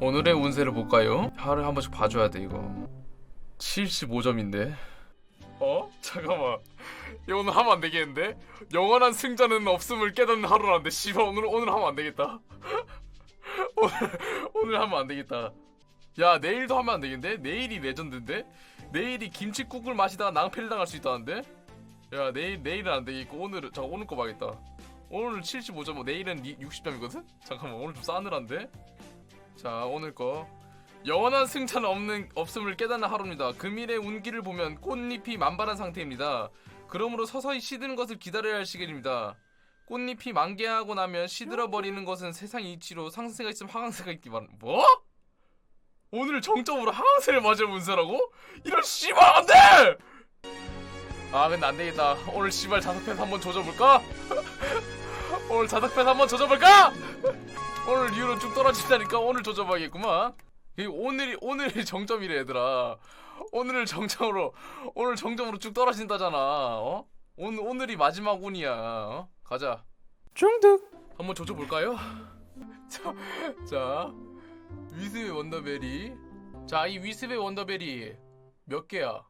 오늘의 운세를 볼까요? 하루에 한 번씩 봐줘야 돼 이거 75점인데 어? 잠깐만 이거 오늘 하면 안 되겠는데? 영원한 승자는 없음을 깨닫는 하루라는데 씨발 오늘 오늘 하면 안 되겠다 오늘 오늘 하면 안 되겠다 야 내일도 하면 안 되겠는데? 내일이 레전드인데? 내일이 김치국을 마시다가 낭패를 당할 수 있다는데? 야 내일 내일은 안 되겠고 오늘 잠깐 오늘 거 봐야겠다 오늘 75점 내일은 60점이거든? 잠깐만 오늘 좀 싸늘한데? 자 오늘 거 영원한 승차는 없는 없음을 깨닫는 하루입니다. 금일의 운기를 보면 꽃잎이 만발한 상태입니다. 그러므로 서서히 시드는 것을 기다려야 할 시간입니다. 꽃잎이 만개하고 나면 시들어 버리는 것은 세상 이치로 상승세가 있으면 하강세가 있기 바랍니다. 뭐? 오늘 정점으로 하강세를 맞을 운세라고? 이런 씨발 안돼! 아 근데 안 되겠다. 오늘 씨발 자석패스 한번 조져볼까? 오늘 자석패스 한번 조져볼까? 오늘 이후로 쭉 떨어진다니까 오늘 조져봐야겠구만. 이 오늘이 오늘이 정점이래 얘들아. 오늘을 정점으로 오늘 정점으로 쭉 떨어진다잖아. 어? 오늘 오늘이 마지막 운이야. 어? 가자. 중득. 한번 조져볼까요? 자, 자 위스의 원더베리. 자, 이 위스의 원더베리 몇 개야?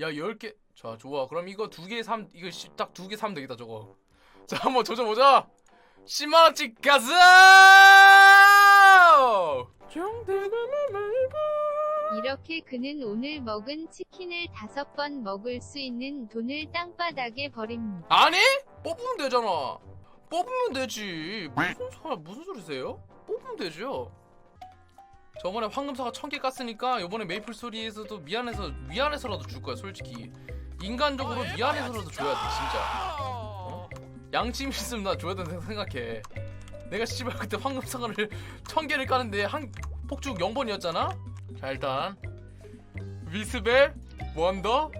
야, 열 개. 자, 좋아. 그럼 이거 두개삼 이거 딱 두개 사면 되겠다 저거. 자, 한번 조져보자. 10만원씩 가자! 이렇게 그는 오늘 먹은 치킨을 다섯 번 먹을 수 있는 돈을 땅바닥에 버립니다. 아니? 뽑으면 되잖아. 뽑으면 되지. 무슨 소리, 무슨 소리세요? 뽑으면 되죠. 저번에 황금사가 천 개 깠으니까 이번에 메이플 스토리에서도 미안해서 미안해서라도 줄 거야 솔직히 인간적으로 미안해서라도 줘야 돼 진짜 어? 양심 있으면 나 줘야 된다고 생각해. 내가 씨발 그때 황금사과를 천 개를 까는데 한 폭죽 0번이었잖아? 자 일단. 위스벨 원더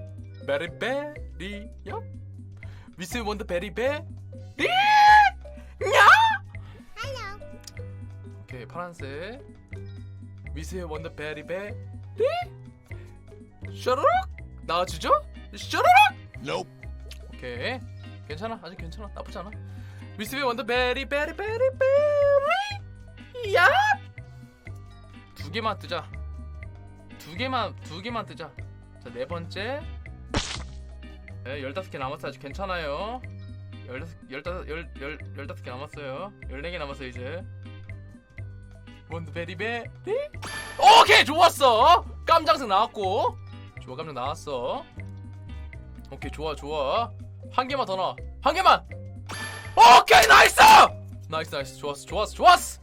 베리베리 엽 위스 원더 베리베리? 냐? 오케이 파란색. 위스의 원더 베리베리? 샤르륵? 나와주죠? 샤르륵? 오케이 괜찮아? 아직 괜찮아. 나쁘지 않아. 위스의 원더 베리 베리 베리 베리. 야두 개만 뜨자. 두 개만 두 개만 뜨자. 자 네 번째. 네, 열다섯 개 남았어 아직 괜찮아요. 열다섯 열다섯 열열 열다섯 개 남았어요. 열네 개 남았어요 이제. 원더 베리 베리. 오케이! 좋았어! 깜장색 나왔고. 좋아 깜장 나왔어. 오케이 좋아 좋아 한 개만 더 넣어 한 개만! 오케이 나이스! 나이스 나이스. 좋았어 좋았어 좋았어.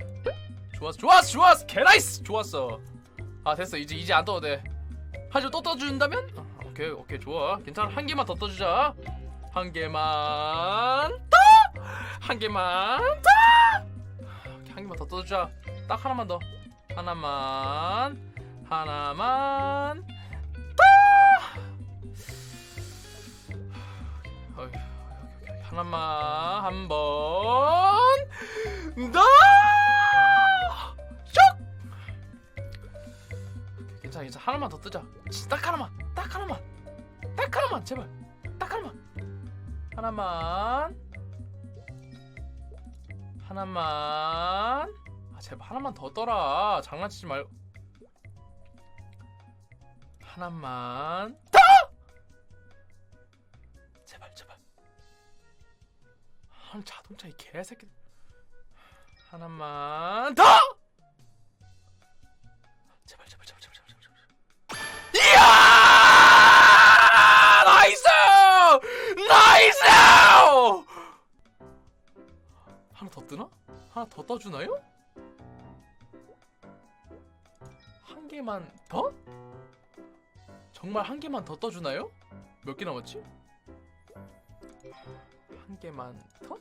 좋았어 좋았어 좋았어. 개 나이스! 좋았어. 아 됐어. 이제 이제 안 떠도 돼한 줄또 떠준다면? 어, 오케이 오케이. 좋아. 괜찮아. 한 개만 더 떠주자. 한 개만 더한 개만 더! 오케이, 한 개만 더 떠주자. 딱 하나만 더. 하나만 하나만 하나만 한번. 더! 쭉! 괜찮아 괜찮아. 하나만 더 뜨자. 딱 하나만 딱 하나만 딱 하나만 제발. 딱 하나만. 하나만. 하나만. 아 제발 하나만 더 떠라. 장난치지 말고. 하나만 한 자동차 이 개새끼 하나만 더 제발 제발 제발 제발 제발 제발 제발 이야 나이스 나이스 하나 더 뜨나? 하나 더 떠주나요? 한 개만 더? 정말 한 개만 더 떠주나요? 몇 개 남았지? 한 개만 더?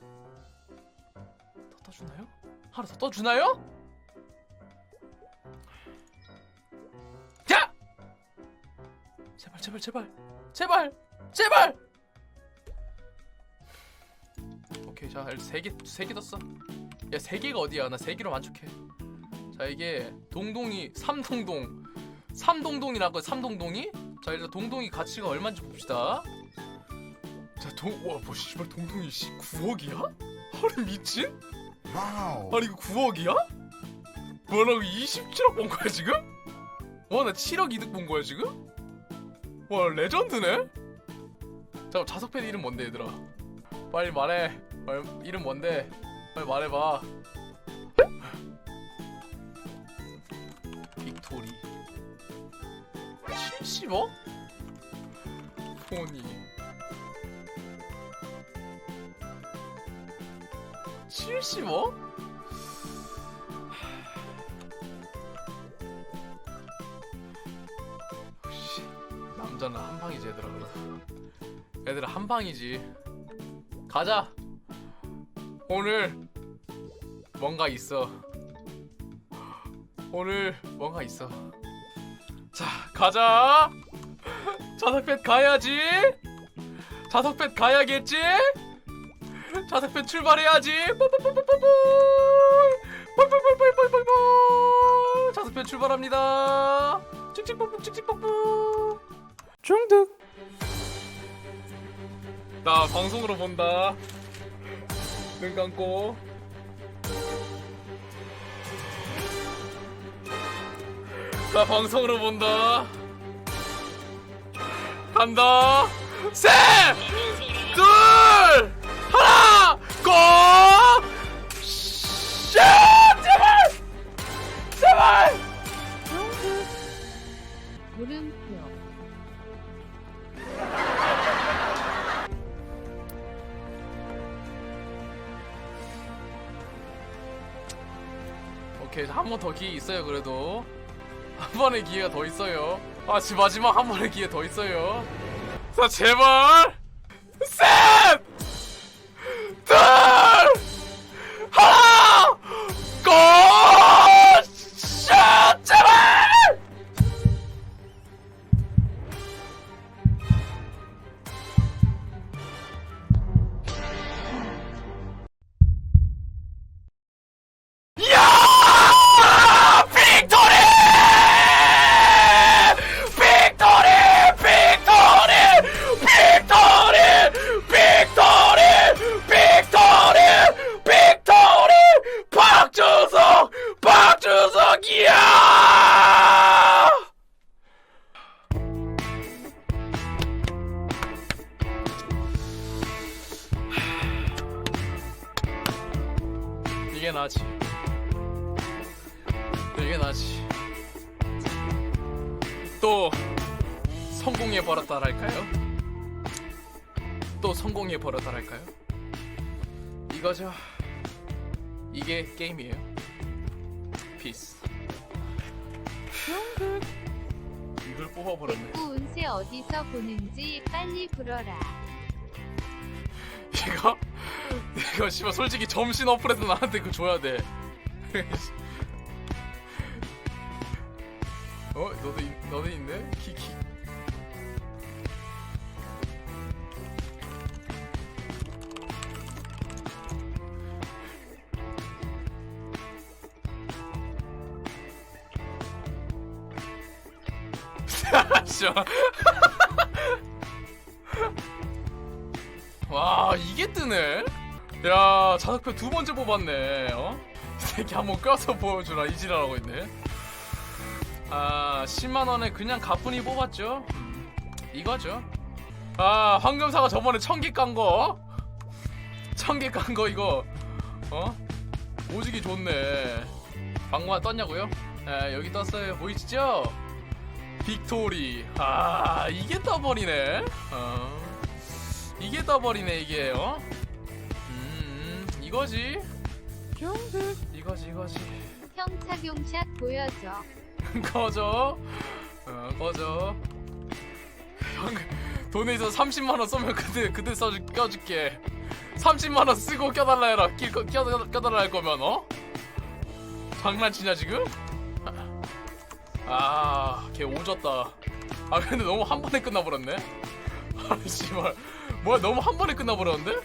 더 떠주나요? 하나 더 떠주나요? 자! 제발 제발 제발. 제발! 제발! 오케이 자세개세 개 떴어. 야 세 개가 어디야? 나 세 개로 만족해. 자 이게 동동이 삼동동. 삼동동이라고 삼동동이? 자 일단 동동이 가치가 얼마인지 봅시다 자 동 와 뭐 씨발 동동이 씨 9억이야? 아니 미친? Wow. 아니 이거 9억이야? 뭐라고 27억 본 거야 지금? 와 나 7억 이득 본 거야 지금? 와 레전드네? 잠깐 자석팬 이름 뭔데 얘들아 빨리 말해 얼, 이름 뭔데 빨리 말해봐 빅토리 70억? 포니 70억? 씨, 남자는 한 방이지 얘들아. 그래. 얘들아 한 방이지. 가자. 오늘 뭔가 있어. 오늘 뭔가 있어. 자 가자. 자석펫 가야지. 자석펫 가야겠지 자석펫 출발해야지. 뽀뽀뽀뽀뽀뽀. 뽀뽀뽀뽀뽀뽀 자석펫 출발합니다. 찍찍뽀뽀 찍찍뽀뽀 중득. 나 방송으로 본다. 눈 감고. 나 방송으로 본다. 간다. 셋! 둘, 고! 샷! 제발! 제발! 오케이, 한 번 더 기회 있어요, 그래도. 한 번의 기회가 더 있어요. 아, 지금 마지막 한 번의 기회 더 있어요. 자, 제발! 셋! 둘! 게 나지. 또 성공해 버렸다랄까요? 또 성공해 버렸다랄까요? 이거죠. 이게 게임이에요. 피스. 이걸 뽑아버렸네. 백구 운세 어디서 보는지 빨리 불어라. 이거 이거 씨발 솔직히 점심 어플에서 나한테 그거 줘야 돼. 어 너도 있- 너도 있네 키키. 씨발. 와 이게 뜨네? 야 자석표 두 번째 뽑았네 어? 이 새끼 한번 껴서 보여주라 이지랄하고 있네 아 10만원에 그냥 가뿐히 뽑았죠 음, 이거죠 아 황금사가 저번에 천개 깐거 천개 깐거 이거 어? 오지기 좋네 방구만 떴냐고요? 아 여기 떴어요 보이시죠? 빅토리 아 이게 떠버리네 어. 이게 떠버리네 이게 어? 음, 음 이거지 경득 이거지 이거지 형 착용샷 보여줘. 꺼져. 어 꺼져. 형 돈에 있어 30만원 쏘면 그때 그때 써줄 껴줄게. 30만원 쓰고 껴달라 해라. 끼, 껴, 껴, 껴달라 할 거면 어? 장난치냐 지금? 아걔 오졌다. 아 근데 너무 한 번에 끝나버렸네. 아니 씨발. 뭐야 너무 한 번에 끝나버렸는데?